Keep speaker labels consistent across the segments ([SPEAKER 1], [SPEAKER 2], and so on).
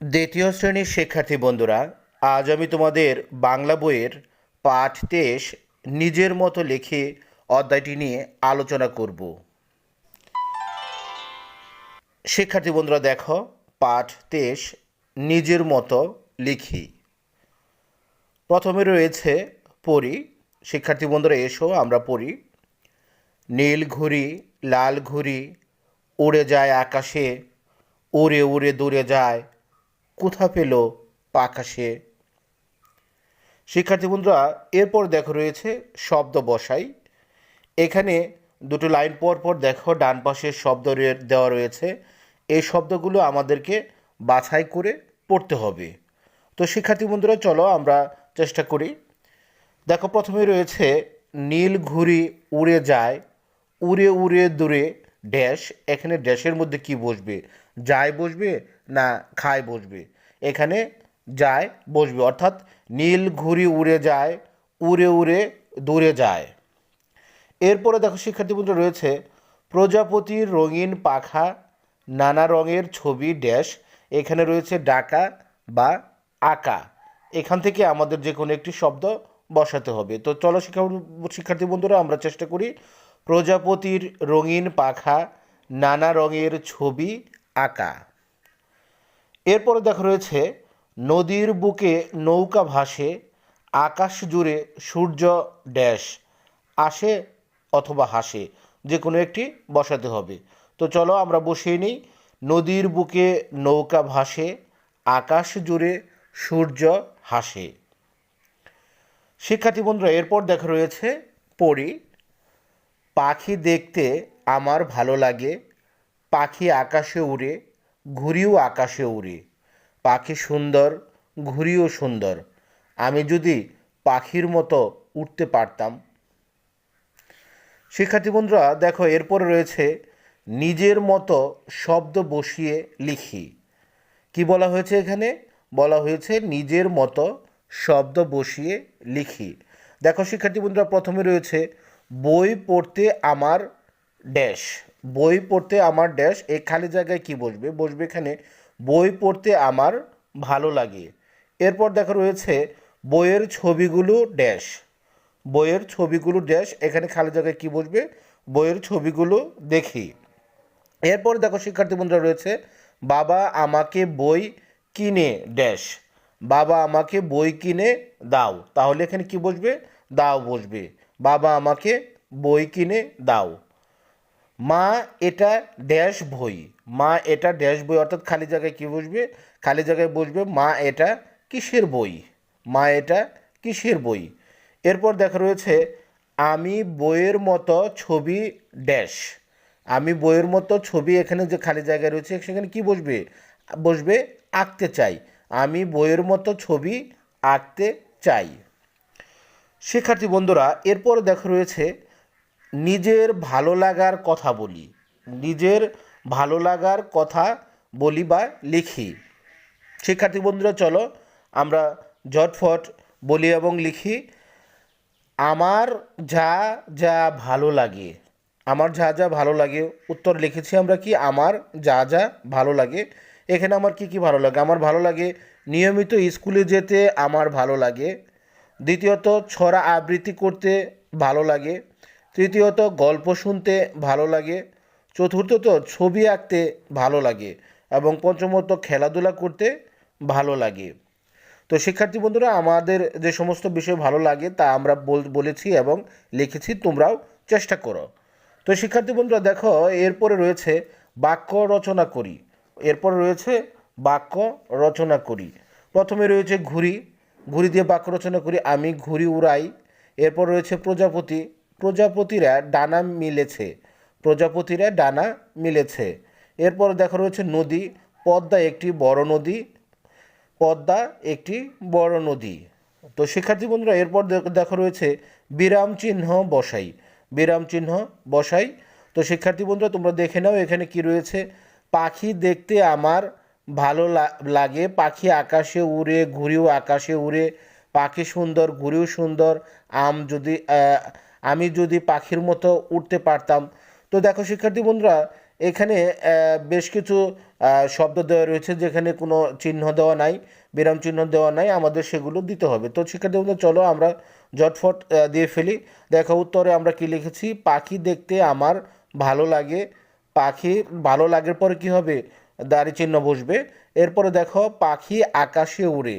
[SPEAKER 1] দ্বিতীয় শ্রেণির শিক্ষার্থী বন্ধুরা, আজ আমি তোমাদের বাংলা বইয়ের পাঠ তেইশ নিজের মতো লিখে অধ্যায়টি নিয়ে আলোচনা করব। শিক্ষার্থী বন্ধুরা, দেখো, পাঠ তেইশ, নিজের মতো লিখি। প্রথমে রয়েছে পড়ি। শিক্ষার্থী বন্ধুরা, এসো, আমরা পড়ি। নীল ঘুড়ি লাল ঘুড়ি উড়ে যায় আকাশে, উড়ে উড়ে দূরে যায় কোথা পেল আকাশে শিক্ষার্থী বন্ধুরা, এরপর দেখো রয়েছে শব্দ বসাই। এখানে দুটো লাইন পর পর দেখো, ডান পাশে শব্দ দেওয়া রয়েছে। এই শব্দগুলো আমাদেরকে বাছাই করে পড়তে হবে। তো শিক্ষার্থী বন্ধুরা, চলো আমরা চেষ্টা করি। দেখো, প্রথমে রয়েছে, নীল ঘুড়ি উড়ে যায়, উড়ে উড়ে দূরে, ড্যাশ। এখানে ড্যাশের মধ্যে কি বসবে? যায় বসবে না খায় বসবে। এখানে যায় বসবে। অর্থাৎ নীল ঘুড়ি উড়ে যায়, উড়ে উড়ে দূরে যায়। এরপরে দেখো শিক্ষার্থী বন্ধু রয়েছে, প্রজাপতির রঙিন পাখা, নানা রঙের ছবি, ড্যাশ, এখানে রয়েছে ডাকা বা আঁকা। এখান থেকে আমাদের যে কোনো একটি শব্দ বসাতে হবে। তো চলো শিক্ষা শিক্ষার্থী বন্ধুরা আমরা চেষ্টা করি, প্রজাপতির রঙিন পাখা, নানা রঙের ছবি আঁকা। এরপরে দেখো রয়েছে, নদীর বুকে নৌকা ভাসে, আকাশ জুড়ে সূর্য ড্যাশ, আসে অথবা হাসে যে কোনো একটি বসাতে হবে। তো চলো আমরা বসিয়ে নিই, নদীর বুকে নৌকা ভাসে, আকাশ জুড়ে সূর্য হাসে। শিক্ষার্থী বন্ধুরা, এরপর দেখা রয়েছে, পড়ি, পাখি দেখতে আমার ভালো লাগে পাখি আকাশে উড়ে, ঘুড়িও আকাশে উড়ে। পাখি সুন্দর, ঘুড়িও সুন্দর। আমি যদি পাখির মতো উঠতে পারতাম। শিক্ষার্থী বন্ধুরা, দেখো, এরপরে রয়েছে নিজের মতো শব্দ বসিয়ে লিখি। কি বলা হয়েছে এখানে? বলা হয়েছে নিজের মতো শব্দ বসিয়ে লিখি। দেখো, শিক্ষার্থী বন্ধুরা, প্রথমে রয়েছে, বই পড়তে আমার ড্যাশ। বই পড়তে আমার ড্যাশ এই খালি জায়গায় কি বসবে? বসবে এখানে, বই পড়তে আমার ভালো লাগে। এরপর দেখো রয়েছে, বইয়ের ছবিগুলো ড্যাশ বইয়ের ছবিগুলো ড্যাশ এখানে খালি জায়গায় কি বসবে? বইয়ের ছবিগুলো দেখি। এরপর দেখো শিক্ষার্থী বন্ধুরা রয়েছে, বাবা আমাকে বই কিনে ড্যাশ বাবা আমাকে বই কিনে দাও। তাহলে এখানে কি বসবে? দাও বসবে। বাবা আমাকে বই কিনে দাও। মা এটা ড্যাশ বই মা এটা ড্যাশ বই অর্থাৎ খালি জায়গায় কি বসবে? খালি জায়গায় বসবে মা এটা কিসের বই? মা এটা কিসের বই? এরপর দেখা রয়েছে, আমি বইয়ের মতো ছবি ড্যাশ। আমি বইয়ের মতো ছবি এখানে যে খালি জায়গায় রয়েছে, সেখানে কি বসবে? বসবে আঁকতে চাই। আমি বইয়ের মতো ছবি আঁকতে চাই। শিক্ষার্থী বন্ধুরা, এরপর দেখা রয়েছে নিজের ভালো লাগার কথা বলি। নিজের ভালো লাগার কথা বলি বা লিখি। শিক্ষার্থী বন্ধুরা, চলো আমরা ঝটফট বলি এবং লিখি। আমার যা যা ভালো লাগে, আমার যা যা ভালো লাগে, উত্তর লিখেছি আমরা কি? আমার যা যা ভালো লাগে। এখানে আমার কি কি ভালো লাগে? আমার ভালো লাগে নিয়মিত স্কুলে যেতে, আমার ভালো লাগে। দ্বিতীয়ত, ছড়া আবৃত্তি করতে ভালো লাগে। তৃতীয়ত, গল্প শুনতে ভালো লাগে। চতুর্থত, ছবি আঁকতে ভালো লাগে এবং পঞ্চমত, খেলাধুলা করতে ভালো লাগে। তো শিক্ষার্থী বন্ধুরা, আমাদের যে সমস্ত বিষয় ভালো লাগে তা আমরা বল- বলেছি এবং লিখেছি, তোমরাও চেষ্টা করো। তো শিক্ষার্থী বন্ধুরা, দেখো, এরপরে রয়েছে বাক্য রচনা করি। এরপরে রয়েছে বাক্য রচনা করি। প্রথমে রয়েছে ঘুড়ি। ঘুড়ি দিয়ে বাক্য রচনা করি। আমি ঘুড়ি উড়াই। এরপর রয়েছে প্রজাপতি। প্রজাপতিরা ডানা মিলেছে, প্রজাপতিরা ডানা মিলেছে। এরপর দেখা রয়েছে নদী, পদ্মা একটি বড় নদী, পদ্মা একটি বড় নদী। তো শিক্ষার্থী বন্ধুরা, এরপর দেখা রয়েছে বিরাম চিহ্ন বসাই, বিরাম চিহ্ন বসাই। তো শিক্ষার্থী বন্ধুরা, তোমরা দেখে নাও এখানে কি রয়েছে। পাখি দেখতে আমার ভালো লাগে। পাখি আকাশে উড়ে, ঘুড়িও আকাশে উড়ে। পাখি সুন্দর, ঘুড়িও সুন্দর। আম যদি আমি যদি পাখির মতো উঠতে পারতাম। তো দেখো শিক্ষার্থী বন্ধুরা, এখানে বেশ কিছু শব্দ দেওয়া রয়েছে যেখানে কোনো চিহ্ন দেওয়া নাই, বিরাম চিহ্ন দেওয়া নাই, আমাদের সেগুলো দিতে হবে। তো শিক্ষার্থী বন্ধু চলো আমরা জটফট দিয়ে ফেলি। দেখো উত্তরে আমরা কি লিখেছি? পাখি দেখতে আমার ভালো লাগে। পাখি ভালো লাগার পরে কি হবে? দাড়ি চিহ্ন বসবে। এরপরে দেখো, পাখি আকাশে উড়ে।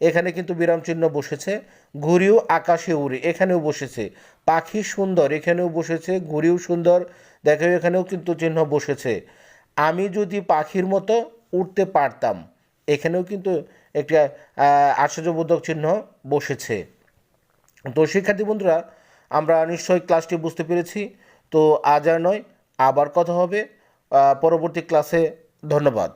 [SPEAKER 1] এখানে কিন্তু বিরাম চিহ্ন বসেছে। ঘুড়িও আকাশে উড়ে। এখানেও বসেছে। পাখি সুন্দর, এখানেও বসেছে, ঘুড়িও সুন্দর দেখো এখানেও কিন্তু চিহ্ন বসেছে। আমি যদি পাখির মতো উঠতে পারতাম, এখানেও কিন্তু একটা আশ্চর্যবোধক চিহ্ন বসেছে। তো শিক্ষার্থী বন্ধুরা, আমরা নিশ্চয়ই ক্লাসটি বুঝতে পেরেছি। তো আজ আর নয়, আবার কথা হবে। পরবর্তী ক্লাসে ধন্যবাদ।